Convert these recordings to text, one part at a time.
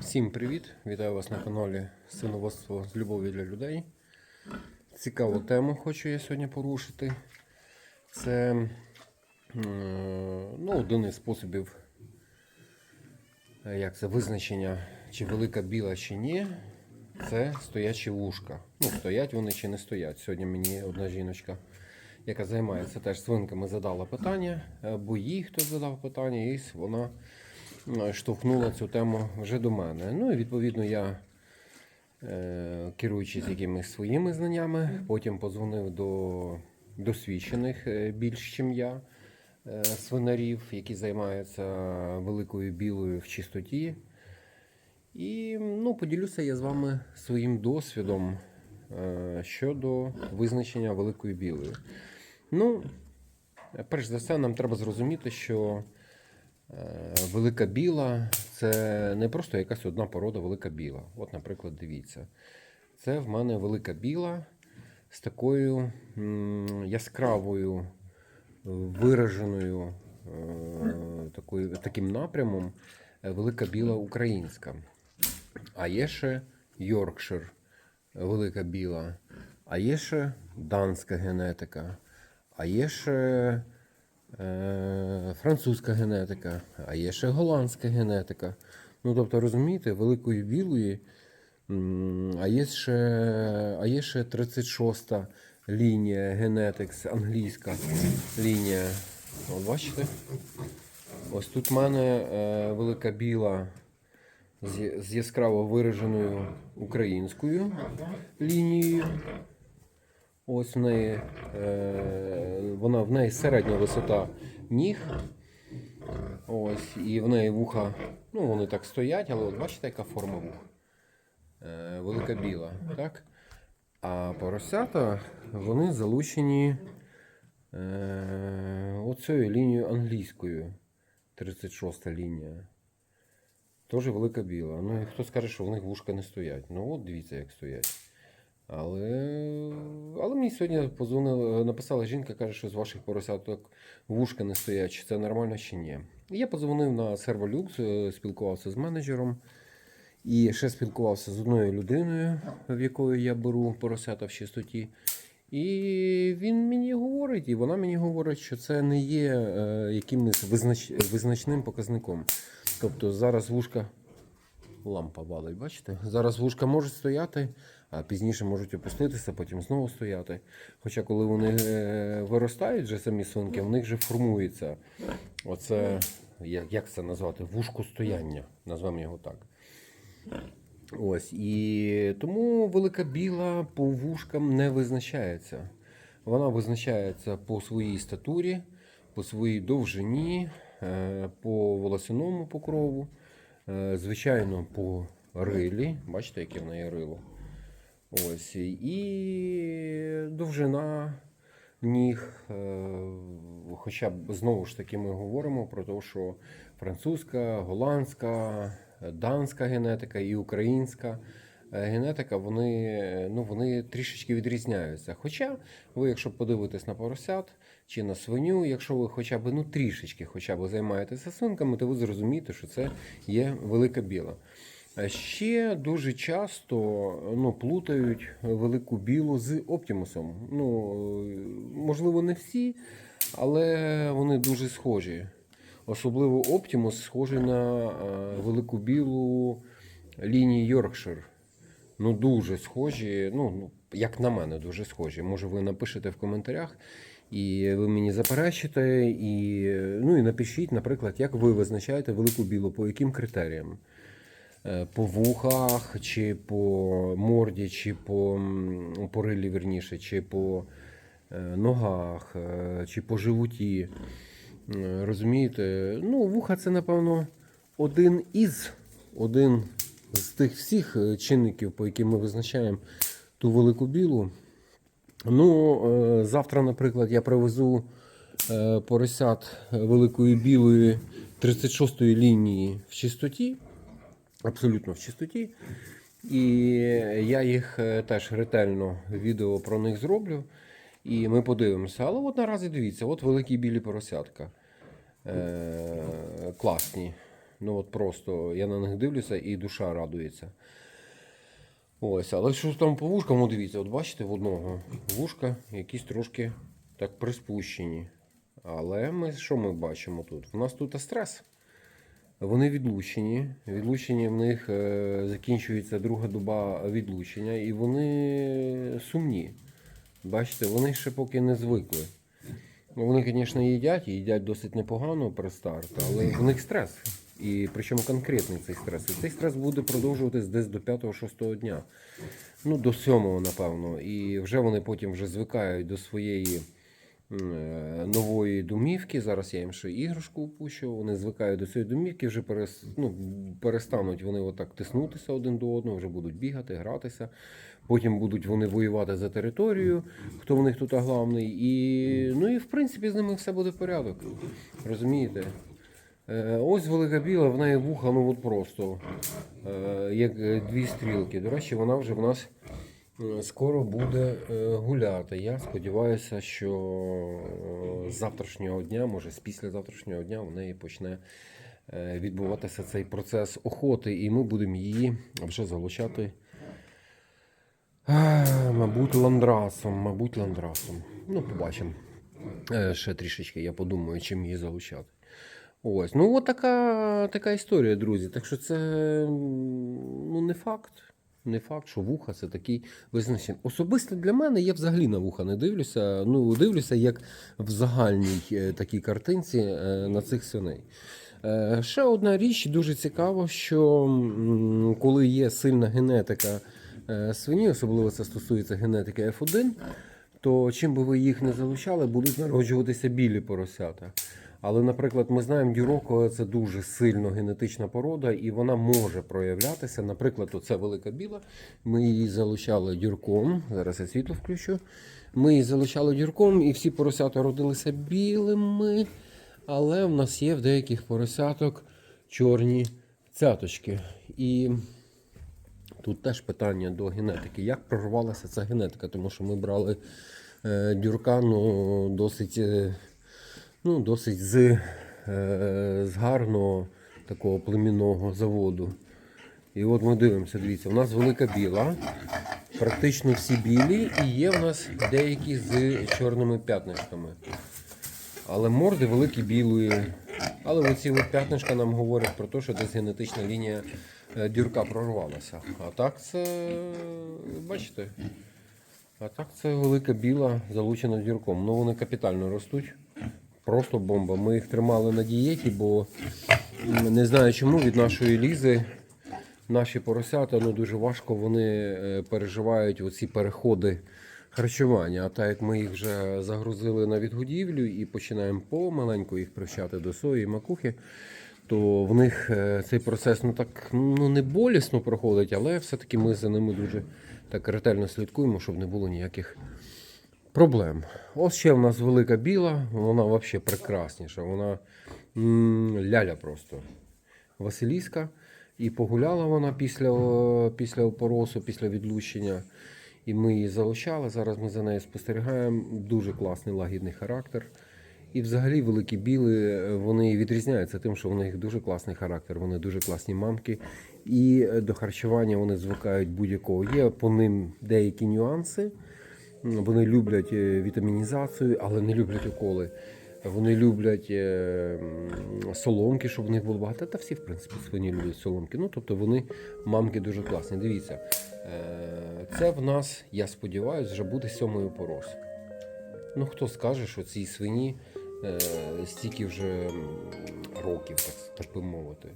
Всім привіт! Вітаю вас на каналі Синоводство з любов'ю для людей. Цікаву тему хочу я сьогодні порушити. Це е, ну, один із способів як це, визначення, чи велика біла, чи ні. Це стоячі вушка. Ну, стоять вони чи не стоять. Сьогодні мені одна жіночка, яка займається теж свинками, задала питання, або їй хтось задав питання, і вона е, штовхнула цю тему вже до мене. Ну і відповідно я, е, керуючись якимись своїми знаннями, потім подзвонив до досвідчених е, більш, ніж я, е, свинарів, які займаються великою білою в чистоті. І ну, поділюся я з вами своїм досвідом е, щодо визначення великої білої. Ну, перш за все, нам треба зрозуміти, що е, велика біла це не просто якась одна порода велика біла. От, наприклад, дивіться. Це в мене велика біла з такою яскравою, вираженою е, такою, таким напрямом е, велика біла українська. А є ще Йоркшир, велика біла, а є ще данська генетика, а є ще е, французька генетика, а є ще голландська генетика. Ну, тобто, розумієте, великої білої, а є ще, а є ще 36-та лінія генетикс, англійська лінія. От бачите? Ось тут в мене е, велика біла з, яскраво вираженою українською лінією. Ось в неї, е, вона в неї середня висота ніг. Ось, і в неї вуха, ну вони так стоять, але от бачите, яка форма вух? Е, велика біла, так? А поросята, вони залучені е, оцею лінією англійською. 36 лінія. Теж велика біла. Ну, і хто скаже, що в них вушка не стоять. Ну от дивіться, як стоять. Але, але мені сьогодні позвонила, написала жінка, каже, що з ваших поросяток вушка не стоять, чи це нормально чи ні. Я позвонив на Servolux, е, спілкувався з менеджером. І ще спілкувався з одною людиною, в якої я беру поросята в чистоті. І він мені говорить, і вона мені говорить, що це не є е, якимось визнач... визначним показником. Тобто зараз вушка лампа валить, бачите? Зараз вушка можуть стояти, а пізніше можуть опуститися, потім знову стояти. Хоча коли вони е, виростають вже самі свинки, в них вже формується оце, як, як це назвати, вушкостояння, назвемо його так. Ось, і тому велика біла по вушкам не визначається. Вона визначається по своїй статурі, по своїй довжині, е, по волосяному покрову, е, звичайно, по рилі. Бачите, яке в неї рило. Ось, і довжина ніг. е, Хоча б знову ж таки ми говоримо про те, що французька, голландська, данська генетика і українська е, генетика, вони, ну, вони трішечки відрізняються. Хоча ви, якщо подивитесь на поросят чи на свиню, якщо ви хоча б ну, трішечки хоча б займаєтеся свинками, то ви зрозумієте, що це є велика біла. А Ще дуже часто ну, плутають велику білу з оптимусом. Ну, е, можливо, не всі, але вони дуже схожі. Особливо Оптимус схожий на е, велику білу лінії Йоркшир. Ну, дуже схожі. Ну, ну, як на мене, дуже схожі. Може, ви напишете в коментарях, і ви мені заперечите, і, ну, і напишіть, наприклад, як ви визначаєте велику білу, по яким критеріям. Е, По вухах, чи по морді, чи по м, по рилі, вірніше, чи по е, ногах, е, чи по животі. Розумієте? Ну, вуха це, напевно, один із один з тих всіх чинників, по яким ми визначаємо ту велику білу. Ну, завтра, наприклад, я привезу поросят великої білої 36-ї лінії в чистоті, абсолютно в чистоті. І я їх е, теж ретельно відео про них зроблю. І ми подивимося. Але от наразі дивіться, от великі білі поросятка. Е, класні. Ну от просто я на них дивлюся і душа радується. Ось, але що там по вушкам, от дивіться, от бачите в одного вушка якісь трошки так приспущені. Але ми що ми бачимо тут? У нас тут стрес. Вони відлучені. Відлучені в них е, закінчується друга доба відлучення, і вони сумні. Бачите, вони ще поки не звикли. Ну, Вони, звісно, їдять, і їдять досить непогано при старт, але в них стрес. І причому конкретний цей стрес. І цей стрес буде продовжуватись десь до 5-6 дня. Ну, до 7, напевно. І вже вони потім вже звикають до своєї нової домівки. Зараз я їм ще іграшку пущу. Вони звикають до цієї домівки, вже перес, ну, перестануть вони отак тиснутися один до одного, вже будуть бігати, гратися. Потім будуть вони воювати за територію, хто в них тут головний. І, ну і в принципі з ними все буде порядок. Розумієте? Е, Ось велика біла, в неї вуха, ну от просто е, як е, дві стрілки. До речі, вона вже в нас е, скоро буде е, гуляти. Я сподіваюся, що е, з завтрашнього дня, може з після завтрашнього дня, в неї почне е, відбуватися цей процес охоти, і ми будемо її вже залучати. Мабуть, ландрасом, мабуть, ландрасом. Ну, побачимо. Е, Ще трішечки я подумаю, чим її залучати. Ось. Ну, от така, така історія, друзі. Так що це ну, не факт. Не факт, що вуха це такий визначений. Особисто для мене я взагалі на вуха не дивлюся. Ну, дивлюся, як в загальній е, такій картинці е, на цих свиней. Е, Ще одна річ дуже цікаво, що коли є сильна генетика свині, особливо це стосується генетики F1, то чим би ви їх не залучали, будуть народжуватися білі поросята. Але, наприклад, ми знаємо, дюроко це дуже сильно генетична порода, і вона може проявлятися. Наприклад, оце велика біла. Ми її залучали дюрком. Зараз я світло включу. Ми її залучали дюрком, і всі поросята родилися білими. Але в нас є в деяких поросяток чорні цяточки. І тут теж питання до генетики. Як прорвалася ця генетика? Тому що ми брали е, дюрка ну, досить, е, ну, досить з, е, з гарного такого племінного заводу. І от ми дивимося, дивіться, у нас велика біла, практично всі білі, і є в нас деякі з чорними п'ятнишками. Але морди великі білої. Але оці от п'ятнишка нам говорять про те, що десь генетична лінія е, дюрка прорвалася. А так це, бачите, а так це велика біла, залучена дюрком. Ну вони капітально ростуть. Просто бомба. Ми їх тримали на дієті, бо не знаю чому від нашої лізи наші поросята ну, дуже важко вони е, переживають оці переходи харчування. А так як ми їх вже загрузили на відгодівлю і починаємо помаленьку їх привчати до сої і макухи, то в них е, цей процес ну так ну не болісно проходить, але все-таки ми за ними дуже так ретельно слідкуємо, щоб не було ніяких проблем. Ось ще в нас велика біла, вона взагалі прекрасніша. Вона ляля просто. Василіска. І погуляла вона після, після опоросу, після відлучення. І ми її залучали. Зараз ми за нею спостерігаємо. Дуже класний лагідний характер. І взагалі великі біли е, вони відрізняються тим, що в них дуже класний характер, вони дуже класні мамки. І е, до харчування вони звикають будь-якого. Є по ним деякі нюанси. Вони люблять е, вітамінізацію, але не люблять уколи. Вони люблять е, соломки, щоб в них було багато. Та всі, в принципі, свині люблять соломки. Ну, тобто вони мамки дуже класні. Дивіться, е, це в нас, я сподіваюся, вже буде сьомий опорос. Ну, хто скаже, що цій свині стільки вже років, так, би мовити.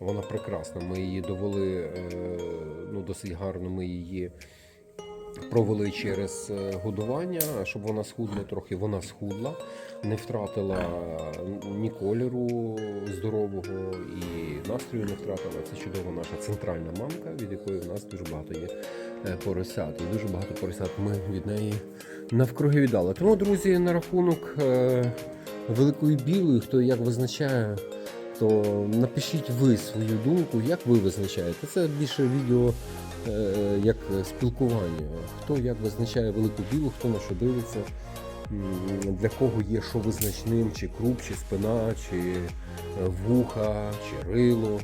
Вона прекрасна. Ми її довели ну, досить гарно. Ми її провели через годування, щоб вона схудла трохи. Вона схудла, не втратила ні кольору здорового і настрою не втратила. Це чудова наша центральна мамка, від якої в нас дуже багато є е, поросят. І дуже багато поросят ми від неї навкруги віддали. Тому, друзі, на рахунок е, великої білої, хто як визначає, то напишіть ви свою думку, як ви визначаєте. Це більше відео як спілкування. Хто як визначає велику білу, хто на що дивиться. для кого є що визначним, чи круп, чи спина, чи е, вуха, чи рило,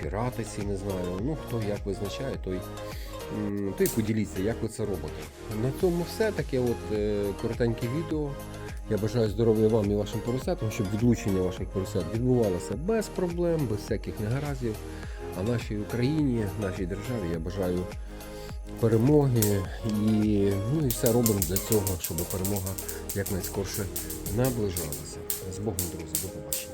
чи ратиці, не знаю. Ну, хто як визначає, той, м, той поділіться, як ви це робите. На цьому все таке от е, коротеньке відео. Я бажаю здоров'я вам і вашим поросятам, щоб відлучення ваших поросят відбувалося без проблем, без всяких негараздів. А нашій Україні, нашій державі я бажаю перемоги і, ну, і все робимо для цього, щоб перемога якнайскорше наближалася. З Богом, друзі, до побачення.